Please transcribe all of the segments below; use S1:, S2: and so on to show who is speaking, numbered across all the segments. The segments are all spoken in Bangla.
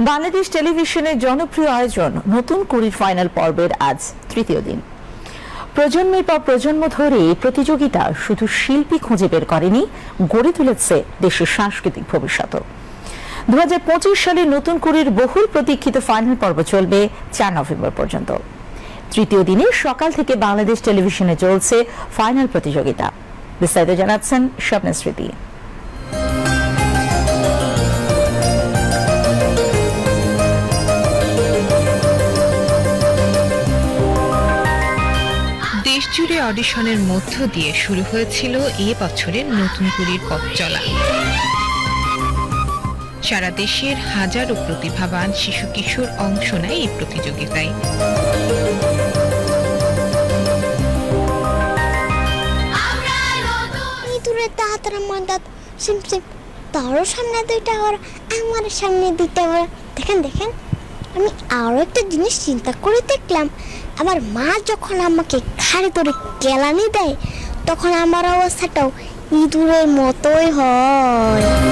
S1: বাংলাদেশ টেলিভিশনের জনপ্রিয় আয়োজন, নতুন কুড়ির ফাইনাল পর্বের আজ তৃতীয় দিন। প্রজন্মের পর প্রজন্ম ধরে এই প্রতিযোগিতা শুধু শিল্পী খুঁজে বের করেনি, গড়ে তুলেছে দেশের সাংস্কৃতিক ভবিষ্যৎ দু সালে নতুন কুড়ির বহুল প্রতীক্ষিত ফাইনাল পর্ব চলবে চার নভেম্বর পর্যন্ত। তৃতীয় দিনে সকাল থেকে বাংলাদেশ টেলিভিশনে চলছে ফাইনাল প্রতিযোগিতা। বিস্তারিত জানাচ্ছেন স্বপ্ন স্মৃতি।
S2: দেশজুড়ে অডিশনের মধ্য দিয়ে শুরু হয়েছিল এ বছরের নতুন কুড়ির পথ চলা। সারা দেশের হাজারো প্রতিভাবান শিশু কিশোর অংশ নেয় এই প্রতিযোগিতায়।
S3: তারও সামনে দুইটা ওর আমার সামনে দুইটা দেখেন দেখেন, আমি আরও একটা জিনিস চিন্তা করে দেখলাম। আমার মা যখন আমাকে ঘাড়ে ধরে কেলানি দেয় তখন আমার অবস্থাটাও ইঁদুরের মতোই হয়।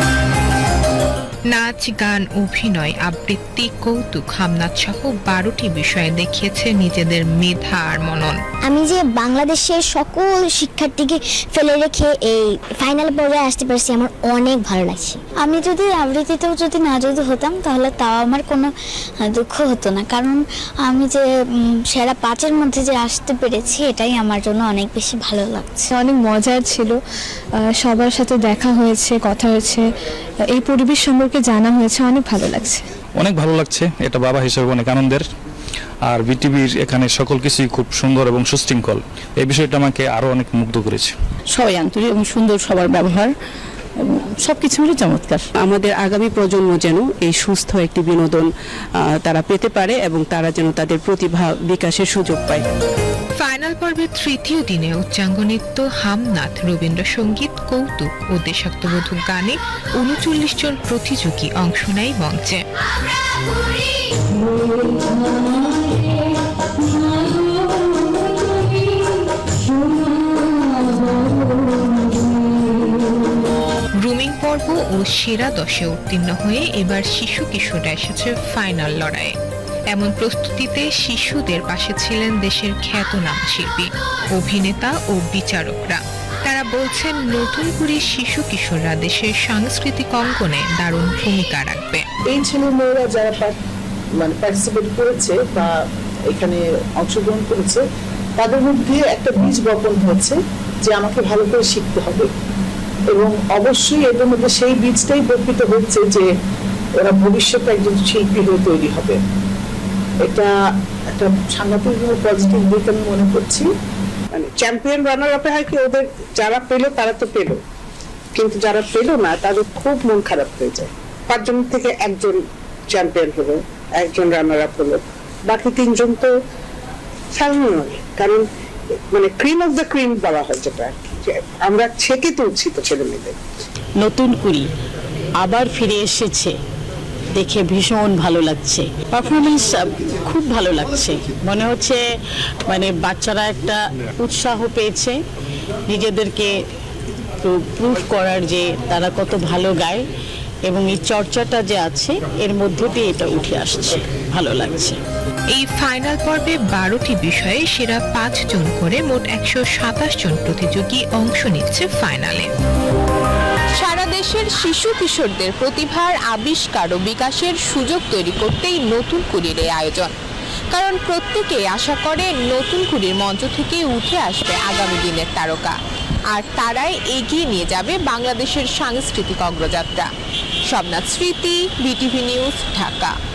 S2: নাচ গান অভিনয় আবৃত্তি কৌতুক হামনাথ সহ বারোটি বিষয়ে দেখিয়েছে নিজেদের মেধা আর মনন।
S3: আমি যে বাংলাদেশের সকল শিক্ষার্থীকে ফেলে রেখে এই ফাইনাল পর্যায়ে আসতে পারছি আমার অনেক ভালো লাগছে।
S4: আমি যদি আবৃত্তিতেও যদি না যদি হতাম তাহলে তাও আমার কোনো দুঃখ হতো না। কারণ আমি যে সেরা পাঁচের মধ্যে যে আসতে পেরেছি এটাই আমার জন্য অনেক বেশি ভালো লাগছে।
S5: অনেক মজার ছিল। আহ, সবার সাথে দেখা হয়েছে কথা হয়েছে। এই পরিবেশ সম্পর্কে জানা হয়েছে অনেক ভালো লাগছে।
S6: অনেক ভালো লাগছে এটা বাবা হিসেবে অনেক আনন্দের। আর বিটিভির এখানে সকল কিছুই খুব সুন্দর এবং সুশৃঙ্খল। এই বিষয়টা আমাকে আরও অনেক মুগ্ধ করেছে।
S7: সবাই আন্তরিক এবং সুন্দর সবার ব্যবহার। সব কিছু মিলে চমৎকার।
S8: আমাদের আগামী প্রজন্ম যেন এই সুস্থ একটি বিনোদন তারা পেতে পারে এবং তারা যেন তাদের প্রতিভা বিকাশের সুযোগ পায়।
S2: ফাইনাল পর্বের তৃতীয় দিনে উচ্চাঙ্গ নৃত্য হামনাথ রবীন্দ্রসঙ্গীত কৌতুক ও দেশাত্মবোধক গানে উনচল্লিশ জন প্রতিযোগী অংশ নেয় মঞ্চে। পর্ব ও সেরা দশে উত্তীর্ণ হয়ে এবার শিশু কিশোররা এসেছে ফাইনাল লড়াইয়ে। এমন প্রস্তুতিতে শিশুদের পাশে ছিলেন দেশের খ্যাতনাম শিল্পী, অভিনেতা ও বিচারকরা। তারা বলছেন, নতুন করে শিশু কিশোররা দেশের সাংস্কৃতিক অঙ্গনে দারুণ ভূমিকা রাখবে।
S9: এই ছেলে মেয়েরা যারা মানে পার্টিসিপেট করেছে বা এখানে অংশগ্রহণ করেছে, তাদের মধ্যে একটা বীজ বপন হয়েছে যে আমাকে ভালো করে শিখতে হবে। এবং অবশ্যই এটার মধ্যে সেই বীজটাই বর্পিত হচ্ছে যে ওরা ভবিষ্যতে একজন শিল্পী হয়ে তৈরি হবে। এটা একটা সাংঘাতিক পজিটিভ দিক আমি মনে করছি।
S10: মানে চ্যাম্পিয়ন রানার আপে হয় কি, ওদের যারা পেল তারা তো পেল। কিন্তু যারা পেল না, তাদের খুব মন খারাপ হয়ে যায়। পাঁচজন থেকে একজন চ্যাম্পিয়ন হলো, একজন রানার আপ হলো। বাকি তিনজন তো সাধারণ কারণ মানে ক্রিম অফ দ্য ক্রিম বলা হয় যেটা আর কি। আমরা ছেকে তুলছি তো ছেলে মেয়েদের।
S7: নতুন কুড়ি আবার ফিরে এসেছে। দেখে ভীষণ ভালো লাগছে। পারফরমেন্স খুব ভালো লাগছে। মনে হচ্ছে মানে বাচ্চারা একটা উৎসাহ পেয়েছে নিজেদেরকে প্রুফ করার যে তারা কত ভালো গায়। এবং এই চর্চাটা যে আছে এর মধ্যে দিয়ে এটা উঠে আসছে। ভালো লাগছে।
S2: এই ফাইনাল পর্বে বারোটি বিষয়ে সেরা পাঁচ জন করে মোট একশো সাতাশ জন প্রতিযোগী অংশ নিচ্ছে ফাইনালে।
S11: সারা দেশের শিশু কিশোরদের প্রতিভার আবিষ্কার ও বিকাশের সুযোগ তৈরি করতেই নতুন কুড়ির এই আয়োজন। কারণ প্রত্যেকেই আশা করে নতুন কুড়ির মঞ্চ থেকে উঠে আসবে আগামী দিনের তারকা। আর তারাই এগিয়ে নিয়ে যাবে বাংলাদেশের সাংস্কৃতিক অগ্রযাত্রা। সবনাথ স্মৃতি বিটিভি নিউজ ঢাকা।